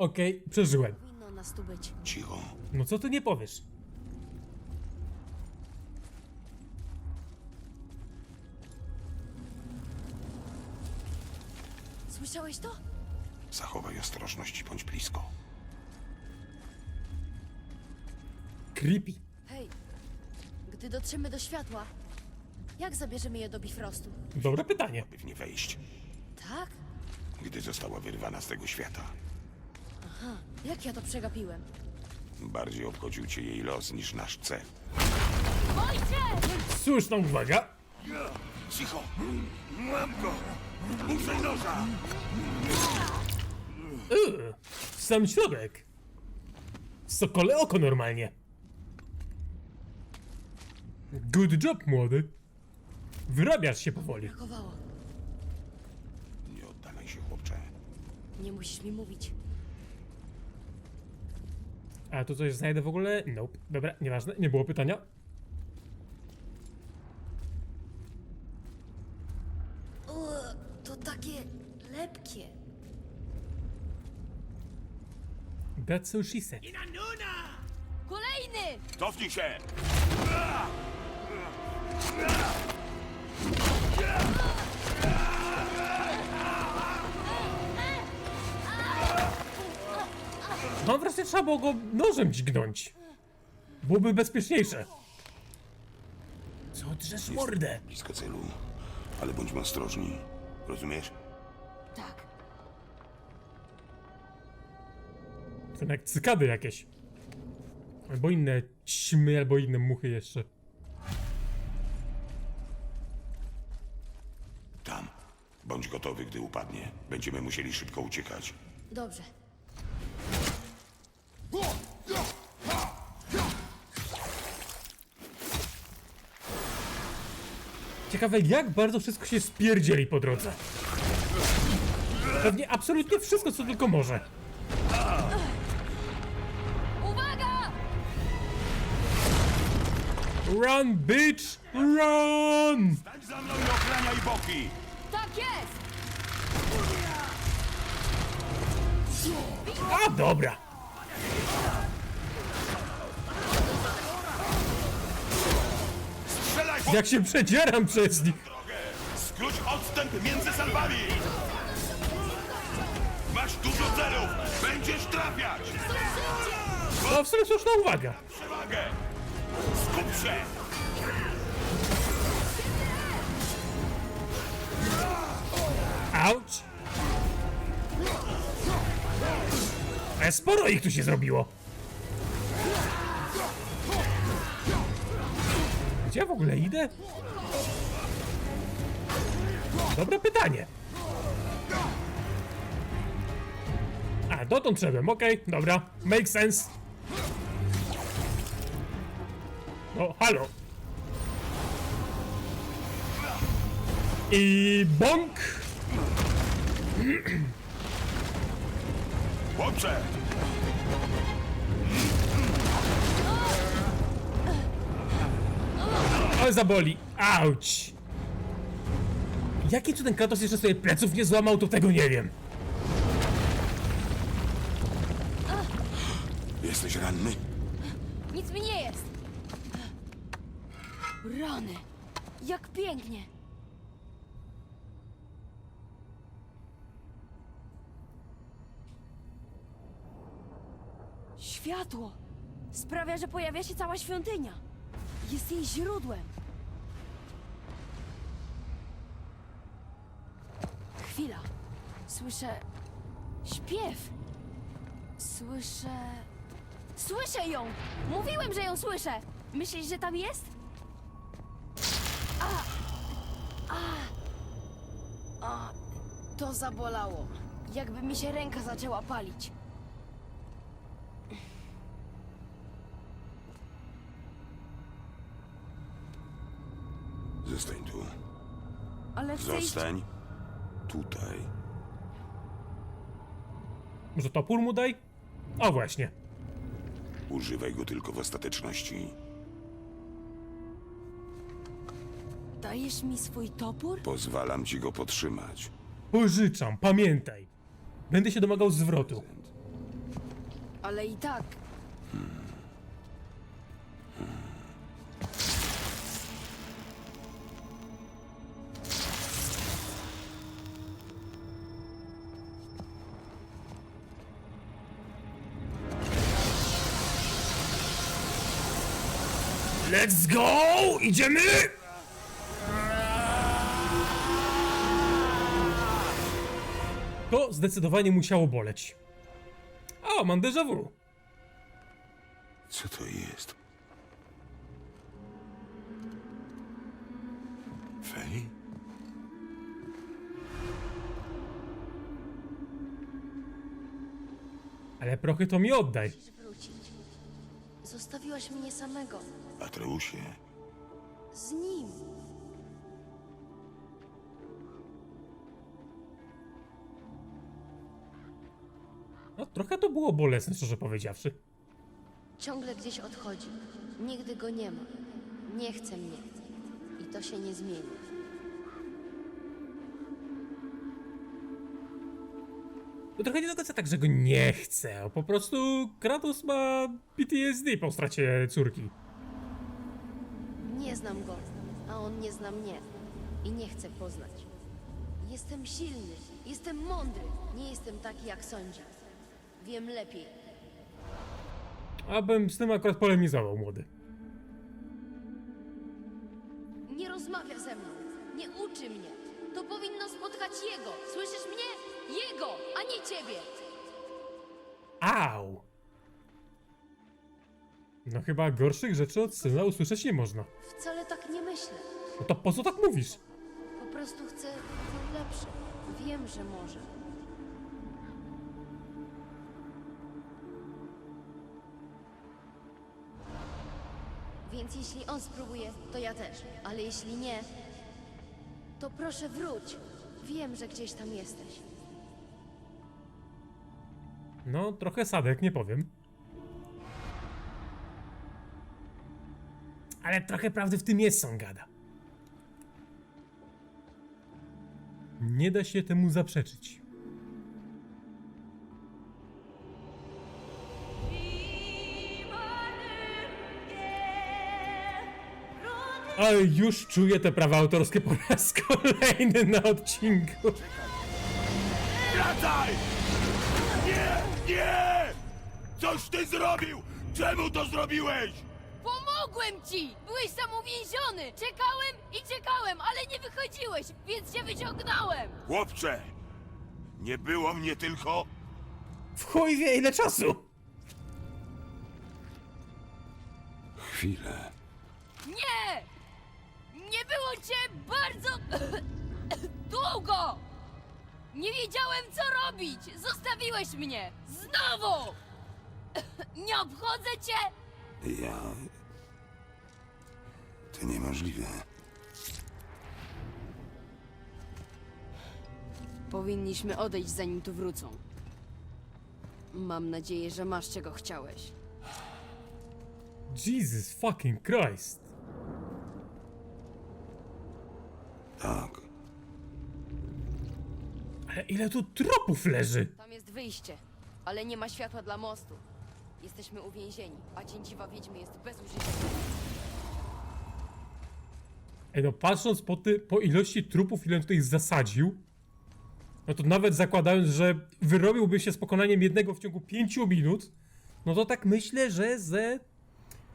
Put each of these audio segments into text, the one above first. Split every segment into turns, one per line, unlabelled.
Okej, przeżyłem.
Powinno nas tu być.
Cicho.
No co ty nie powiesz?
Słyszałeś to?
Zachowaj ostrożność i bądź blisko.
Creepy.
Hej, gdy dotrzemy do światła, jak zabierzemy je do Bifrostu?
Dobre pytanie.
By w nie wejść,
Tak?
gdy została wyrwana z tego świata.
Jak ja to przegapiłem?
Bardziej obchodził cię jej los niż nasz cel.
Ojcze!
Słuszna uwaga.
Cicho! Mam go! Użyj noża!
Yy, sam środek. Sokole oko normalnie. Good job, młody. Wyrabiasz się powoli.
Nie oddalaj się, chłopcze.
Nie musisz mi mówić.
A tu coś znajdę w ogóle? Nope. Dobra, nieważne, nie było pytania.
O, to takie lepkie.
That's so she said.
Kolejny!
Cofnij się!
No wreszcie trzeba było go nożem dźgnąć. Byłoby bezpieczniejsze. Co drzesz mordę?
Blisko celu. Ale bądźmy ostrożni. Rozumiesz?
Tak.
To jak cykady jakieś. Albo inne ćmy, albo inne muchy jeszcze.
Tam. Bądź gotowy, gdy upadnie. Będziemy musieli szybko uciekać.
Dobrze.
Ciekawe jak bardzo wszystko się spierdzieli po drodze. Pewnie absolutnie wszystko co tylko może.
Uwaga!
Run bitch! Run!
Stań za mną i ochraniaj boki!
Tak jest!
A dobra. Jak się przedzieram przez nich.
drogę! Skróć odstęp między salwami! Masz dużo celów! Będziesz trafiać!
No w sumie słuszna uwaga.
Przewagę! Skup się!
Auć! E, sporo ich tu się zrobiło. Gdzie ja w ogóle idę? Dobre pytanie. A, dotąd szedłem, okej, dobra, make sense. No, halo. I bąk!
Chłopcze!
Ale zaboli. Auć. Jaki cudem Kratos jeszcze sobie pleców nie złamał, to tego nie wiem.
Jesteś ranny?
Nic mi nie jest! Rany! Jak pięknie! Światło! Sprawia, że pojawia się cała świątynia. Jest jej źródłem. Chwila. Słyszę... śpiew. Słyszę... Słyszę ją! Mówiłem, że ją słyszę! Myślisz, że tam jest? A! A! A! To zabolało. Jakby mi się ręka zaczęła palić.
Zostań tu.
Ale chcę iść...
Zostań tutaj.
Może topór mu daj? O właśnie.
Używaj go tylko w ostateczności.
Dajesz mi swój topór?
Pozwalam ci go podtrzymać.
Pożyczam, pamiętaj. Będę się domagał zwrotu.
Ale i tak.
Let's go! Idziemy! To zdecydowanie musiało boleć. O, mam déjà vu.
Co to jest? Fej?
Ale prochy to mi oddaj.
Zostawiłaś mnie samego.
Atreusie,
Z nim.
No, trochę to było bolesne, szczerze powiedziawszy.
Ciągle gdzieś odchodzi. Nigdy go nie ma. Nie chce mnie. I to się nie zmieni.
To trochę nie do końca tak, że go nie chce, a po prostu Kratos ma PTSD po stracie córki.
Nie znam go, a on nie zna mnie. I nie chce poznać. Jestem silny, jestem mądry. Nie jestem taki, jak sądzi. Wiem lepiej.
Abym z tym akurat polemizował, młody.
Nie rozmawia ze mną. Nie uczy mnie. To powinno spotkać jego. Słyszysz mnie? Jego, a nie ciebie.
Au! No chyba gorszych rzeczy od syna usłyszeć nie można.
Wcale tak nie myślę.
No to po co tak mówisz?
Po prostu chcę być lepszy. Wiem, że może. Więc jeśli on spróbuje, to ja też. Ale jeśli nie, to proszę wróć. Wiem, że gdzieś tam jesteś.
No, trochę sadek, nie powiem. Ale trochę prawdy w tym jest, Songada. Nie da się temu zaprzeczyć. Ale już czuję te prawa autorskie po raz kolejny na odcinku.
Wracaj! Nie! Nie! Coś ty zrobił! Czemu to zrobiłeś?
Pomogłem ci! Byłeś sam uwięziony! Czekałem i czekałem, ale nie wychodziłeś, więc cię wyciągnąłem!
Chłopcze! Nie było mnie tylko...
W chuj wie ile czasu!
Chwilę.
Nie! Było cię bardzo długo! Nie wiedziałem, co robić! Zostawiłeś mnie! Znowu! Nie obchodzę cię!
Ja... To niemożliwe.
Powinniśmy odejść, zanim tu wrócą. Mam nadzieję, że masz czego chciałeś.
Jesus fucking Christ.
Tak.
Ale ile tu tropów leży?
Tam jest wyjście, ale nie ma światła dla mostu. Jesteśmy uwięzieni, a cięciwa wiedźmy jest bezużyteczna.
Ej no patrząc po, ty, po ilości trupów, ile on tutaj zasadził, no to nawet zakładając, że wyrobiłby się z pokonaniem jednego w ciągu 5 minut, no to tak myślę, że ze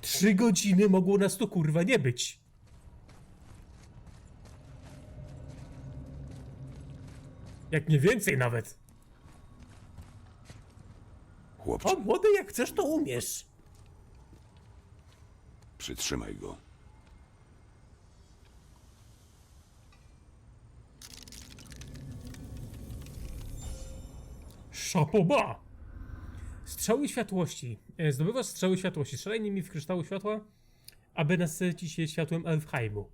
3 godziny mogło nas tu kurwa nie być. Jak nie więcej nawet.
Chłopcze,
O młody, jak chcesz to umiesz.
przytrzymaj go.
Szapoba! Strzały światłości. E, Zdobywasz strzały światłości. Strzelaj nimi w kryształy światła, aby nasycić je światłem Elfheimu.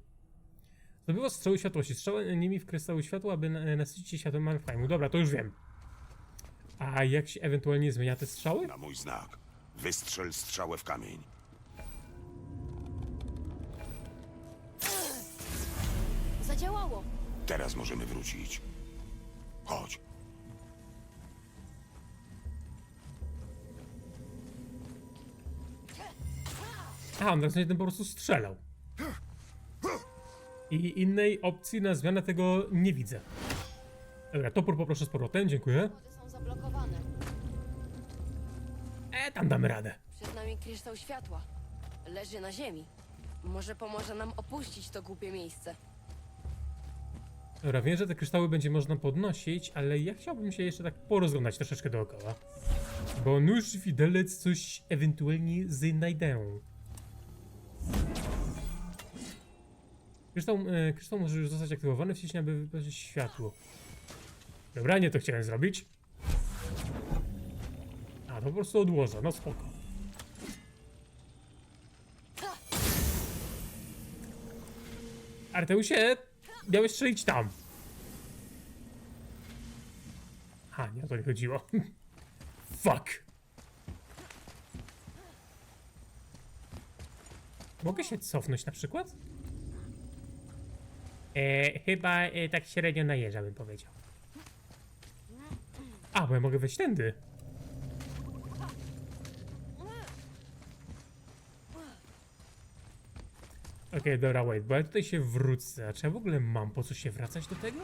Zdobyło strzały światłości. Strzały nimi w kryształy światła, aby nasycić światłem Malfheimu. Dobra, to już wiem. A jak się ewentualnie zmienia te strzały?
Na mój znak. Wystrzel strzałę w kamień.
Zadziałało.
Teraz możemy wrócić. Chodź.
A, on teraz ten po prostu strzelał. I innej opcji na zmianę tego nie widzę. Dobra, topór poproszę z powrotem, dziękuję.
Schody są zablokowane.
E, tam damy radę.
Przed nami kryształ światła. Leży na ziemi. Może pomoże nam opuścić to głupie miejsce.
Dobra, wiem, że te kryształy będzie można podnosić, ale ja chciałbym się jeszcze tak porozglądać troszeczkę dookoła. Bo nóż widelec coś ewentualnie znajdę. Kryształ, e, kryształ może już zostać aktywowany, wciśnij, aby wypaść światło. Dobra, nie to chciałem zrobić. A, to po prostu odłożę, no spoko. Arteusie, miałeś strzelić tam. A, nie o to nie chodziło. Fuck. Mogę się cofnąć na przykład? E, chyba e, tak średnio najeżdża, bym powiedział. A, bo ja mogę wejść tędy. Okej, dobra, wait, bo ja tutaj się wrócę. A czy ja w ogóle mam po co się wracać do tego?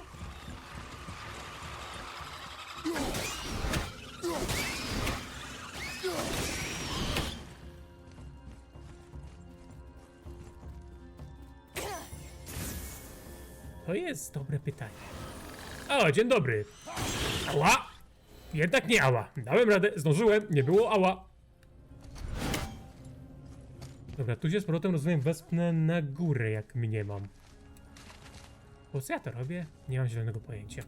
To jest dobre pytanie. O, dzień dobry. Ała! Jednak nie ała. Dałem radę, zdążyłem, nie było ała. Dobra, tu się z powrotem rozumiem wespnę na górę, jak mnie mam. Po co ja to robię? Nie mam zielonego pojęcia.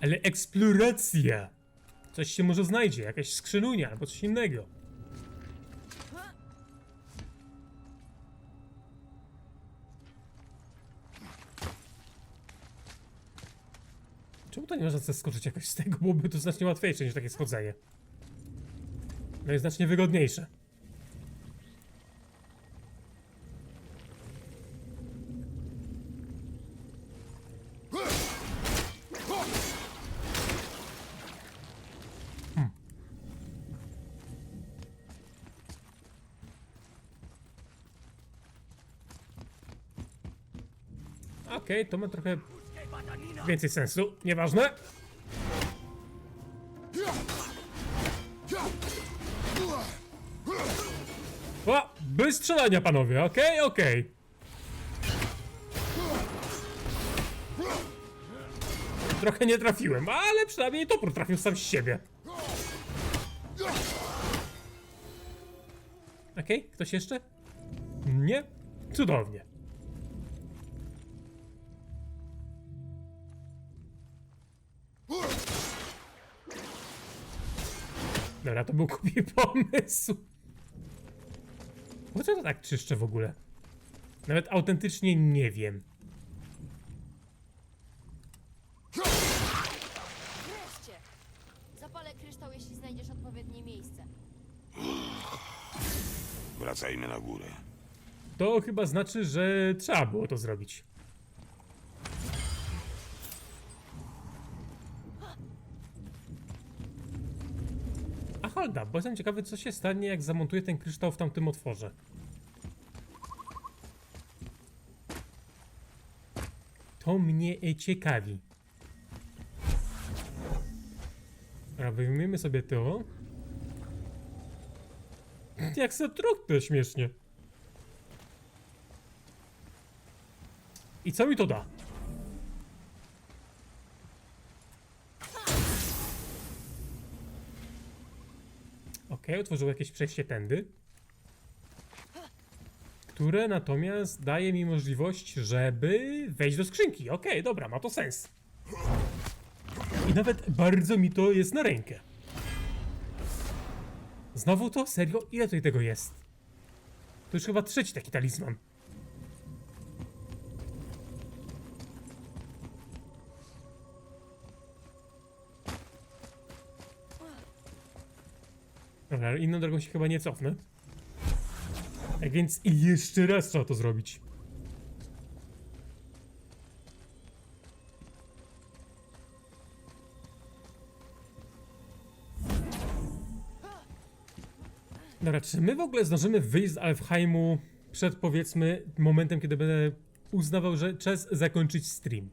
Ale eksploracja! Coś się może znajdzie, jakaś skrzynunia albo coś innego. To nie można zeskoczyć jakoś z tego? Byłoby to znacznie łatwiejsze niż takie schodzenie. No i znacznie wygodniejsze. Hmm. Okej, to ma trochę więcej sensu. Nieważne. O, bez strzelania, panowie, okej, okej. Trochę nie trafiłem, ale przynajmniej topór trafił sam z siebie. Okej, ktoś jeszcze? Nie? Cudownie. Dobra, to był kupi pomysł. Po co to tak czyszczę w ogóle? Nawet autentycznie nie wiem.
Wreszcie! Zapalę kryształ, jeśli znajdziesz odpowiednie miejsce.
Wracajmy na górę.
To chyba znaczy, że trzeba było to zrobić. A holda, bo jestem ciekawy, co się stanie, jak zamontuję ten kryształ w tamtym otworze. To mnie ciekawi. Dobra, wyjmiemy sobie to. Jak za trupy śmiesznie. I co mi to da? Okej, otworzył jakieś przejście tędy. Które natomiast daje mi możliwość, żeby wejść do skrzynki. Okej, dobra, ma to sens. I nawet bardzo mi to jest na rękę. Znowu to? Serio? Ile tutaj tego jest? To już chyba trzeci taki talizman. Inną drogą się chyba nie cofnę. Tak więc jeszcze raz trzeba to zrobić. Dobra, czy my w ogóle zdążymy wyjść z Alfheimu przed powiedzmy momentem, kiedy będę uznawał, że czas zakończyć stream?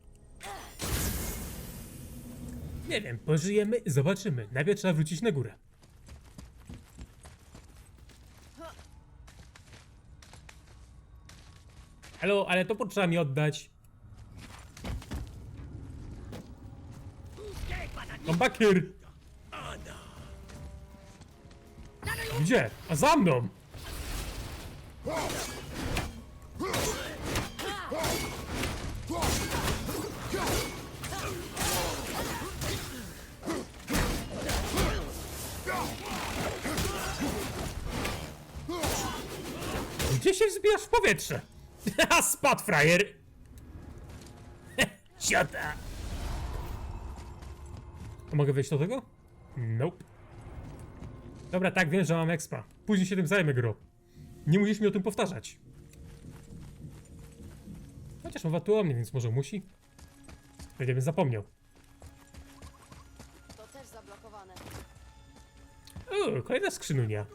Nie wiem, pożyjemy, zobaczymy. Najpierw trzeba wrócić na górę. Halo, ale to potrzeba mi oddać. Here. Gdzie? A za mną! Gdzie się wzbijasz w powietrze? Ha, spadł frajer! Siada! A mogę wejść do tego? Nope. Dobra, tak, wiem, że mam expa. Później się tym zajmę, gro. Nie musisz mi o tym powtarzać. Chociaż mowa tu o mnie, więc może musi. Będziemy zapomniał.
To też zablokowane.
O, kolejna skrzynunia.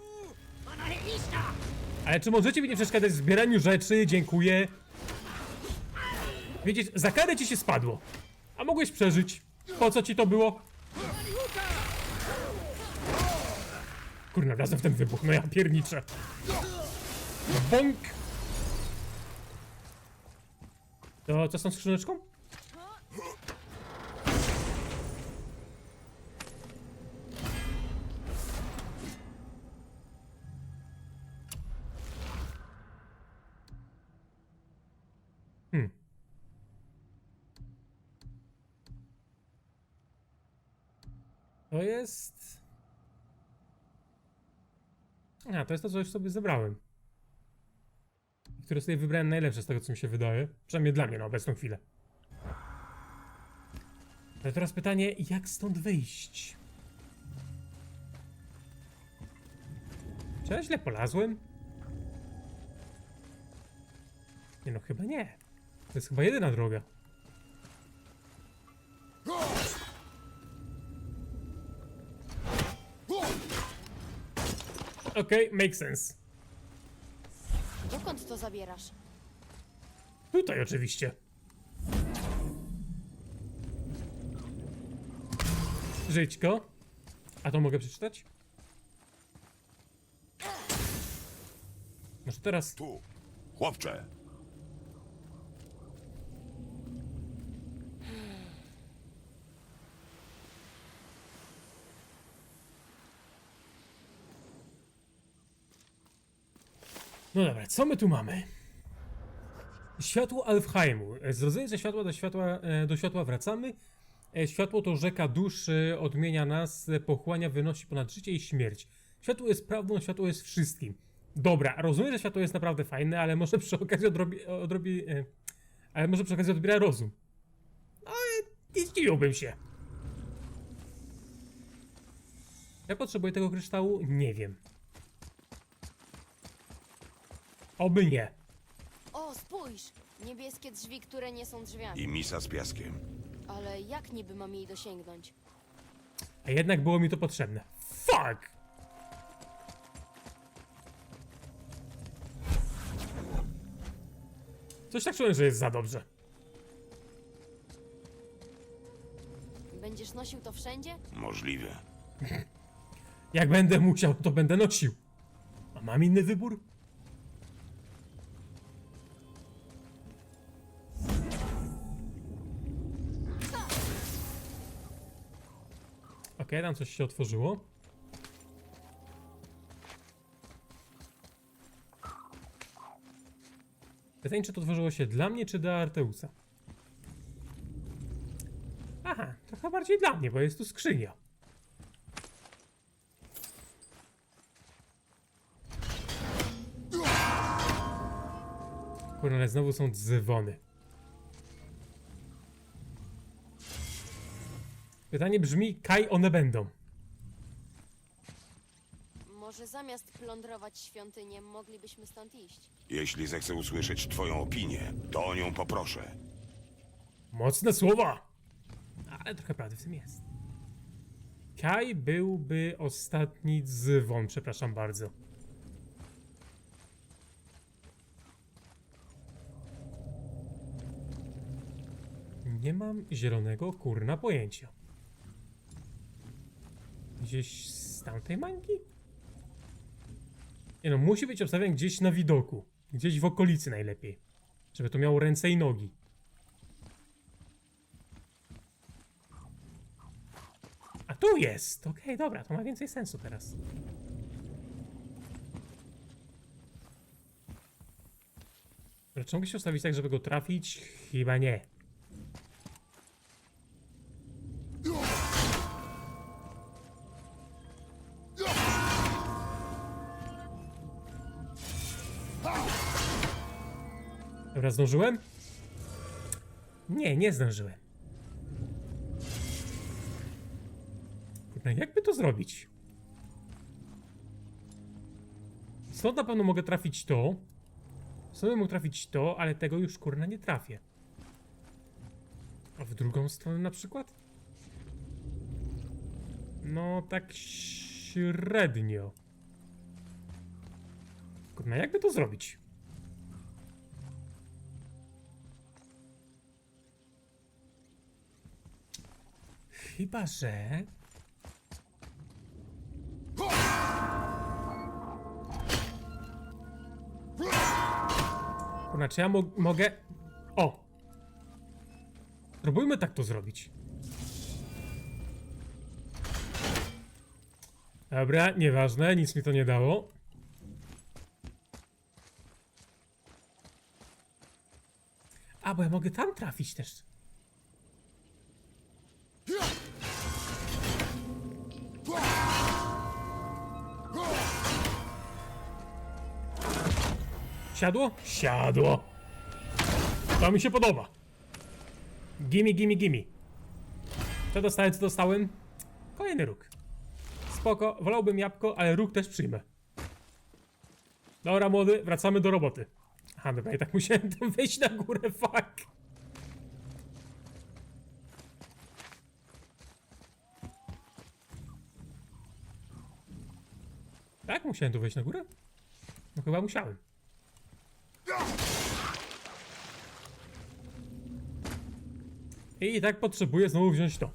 Ale czy możecie mi nie przeszkadzać w zbieraniu rzeczy? Dziękuję. Wiecie, za karę ci się spadło. A mogłeś przeżyć. Po co ci to było? Kurna, razem w ten wybuch, no ja pierniczę. Bąk! To co z tą skrzyneczką? Jest... A, to jest to, co już sobie zebrałem. Które sobie wybrałem najlepsze z tego, co mi się wydaje. Przynajmniej dla mnie na obecną chwilę. Ale teraz pytanie, jak stąd wyjść? Czy ja źle polazłem? Nie no, chyba nie. To jest chyba jedyna droga. Okej, make sense.
Dokąd to zabierasz?
Tutaj oczywiście. Żyćko. A to mogę przeczytać? Może teraz.
Tu, chłopcze.
No dobra, co my tu mamy? Światło Alfheimu. Z rodzenia światła do światła, e, do światła wracamy. E, Światło to rzeka duszy, odmienia nas, e, pochłania, wynosi ponad życie i śmierć. Światło jest prawdą, światło jest wszystkim. Dobra, rozumiem, że światło jest naprawdę fajne, ale może przy okazji odrobi, odrobi e, ale może przy okazji odbiera rozum. Ale nie zdziwiłbym się. Ja potrzebuję tego kryształu? Nie wiem. Oby nie.
O, spójrz! Niebieskie drzwi, które nie są drzwiami.
I misa z piaskiem.
Ale jak niby mam jej dosięgnąć?
A jednak było mi to potrzebne. Fuck! Coś tak czułem, że jest za dobrze.
Będziesz nosił to wszędzie?
Możliwe.
Jak będę musiał, to będę nosił. A mam inny wybór? Okej, tam coś się otworzyło. Pytanie, czy to otworzyło się dla mnie, czy dla Arteusa? Aha, trochę bardziej dla mnie, bo jest tu skrzynia. Kurwa, ale znowu są dzwony. Pytanie brzmi, kaj one będą?
Może zamiast plądrować świątynię, moglibyśmy stąd iść?
Jeśli zechcę usłyszeć twoją opinię, to o nią poproszę.
Mocne słowa! Ale trochę prawdy w tym jest. Kaj byłby ostatni dzwon, przepraszam bardzo. Nie mam zielonego kurna pojęcia. Gdzieś z tamtej mańki? Nie no, musi być obstawiony gdzieś na widoku. Gdzieś w okolicy najlepiej. Żeby to miało ręce i nogi. A tu jest! Okej, dobra, to ma więcej sensu teraz. Ale czy mogę się ustawić tak, żeby go trafić? Chyba nie. Dobra, zdążyłem? Nie, nie zdążyłem. Kurde, jakby to zrobić? Stąd na pewno mogę trafić to. Stąd mógł trafić to, ale tego już kurna nie trafię. A w drugą stronę na przykład? No tak średnio. Kurna, jakby to zrobić? Chyba, że... Kurna, czy ja mo mogę... O! Spróbujmy tak to zrobić. Dobra, nieważne, nic mi to nie dało. A, bo ja mogę tam trafić też. Siadło? Siadło. To mi się podoba. Gimme, gimme, gimme. Co dostałem, co dostałem? Kolejny róg. Spoko, wolałbym jabłko, ale róg też przyjmę. Dobra, młody, wracamy do roboty. Aha, dobra, i tak musiałem tam wejść na górę, fuck. Tak? Musiałem tu wejść na górę? No chyba musiałem. I tak potrzebuję znowu wziąć to.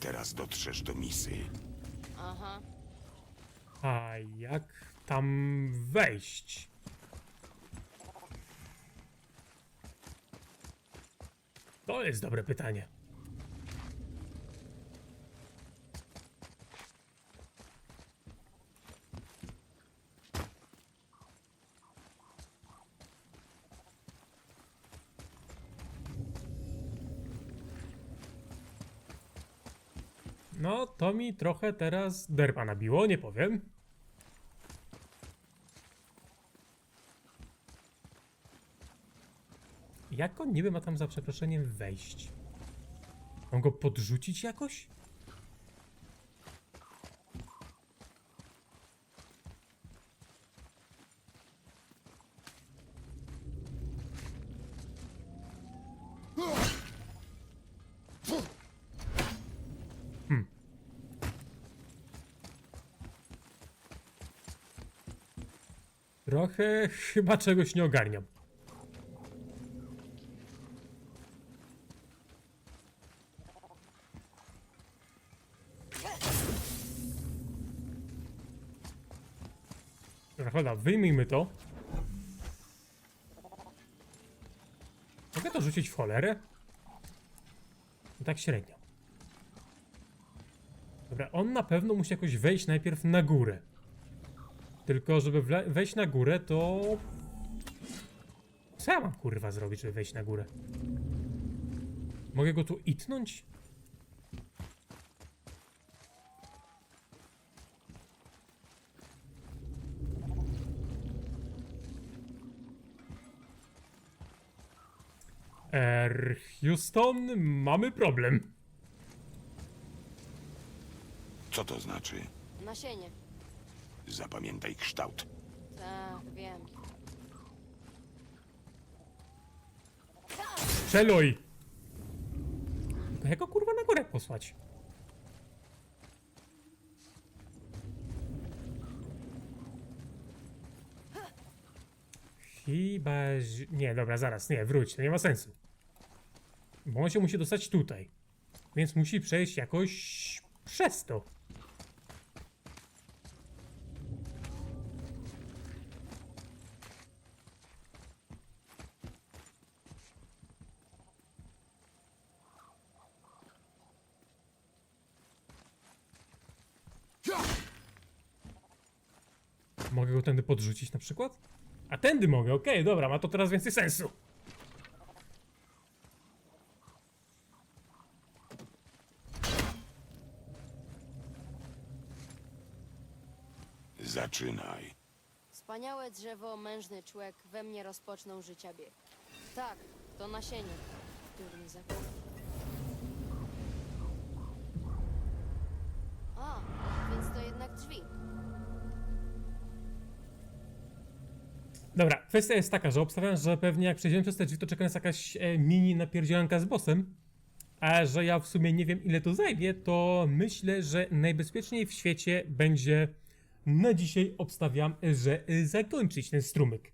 Teraz dotrzesz do misy.
Aha.
A jak tam wejść? To jest dobre pytanie. No, to mi trochę teraz derpa nabiło, nie powiem. Jak on niby ma tam za przeproszeniem wejść? Mam go podrzucić jakoś? Hmm. Trochę chyba czegoś nie ogarniam. Chwila, wyjmijmy to. Mogę to rzucić w cholerę? No tak średnio. Dobra, on na pewno musi jakoś wejść najpierw na górę. Tylko, żeby wejść na górę, to... Co ja mam kurwa zrobić, żeby wejść na górę? Mogę go tu itnąć? Er, Houston, mamy problem.
Co to znaczy?
Nasienie.
Zapamiętaj kształt.
Tak, wiem.
Strzeluj! To jego kurwa na górę posłać. Chyba... Nie, dobra, zaraz, nie, wróć, to nie ma sensu. Bo on się musi dostać tutaj. Więc musi przejść jakoś przez to. Mogę go tędy podrzucić na przykład? A tędy mogę, okej, dobra, ma to teraz więcej sensu.
Zaczynaj.
Wspaniałe drzewo, mężny człowiek we mnie rozpoczną życia bieg. Tak, to nasienie. A, więc to jednak drzwi.
Dobra, kwestia jest taka, że obstawiam, że pewnie jak przejdziemy przez te drzwi, to czeka nas jakaś e, mini napierdzielanka z bossem. A że ja w sumie nie wiem ile to zajmie, to myślę, że najbezpieczniej w świecie będzie na dzisiaj obstawiam, że e, zakończyć ten strumyk.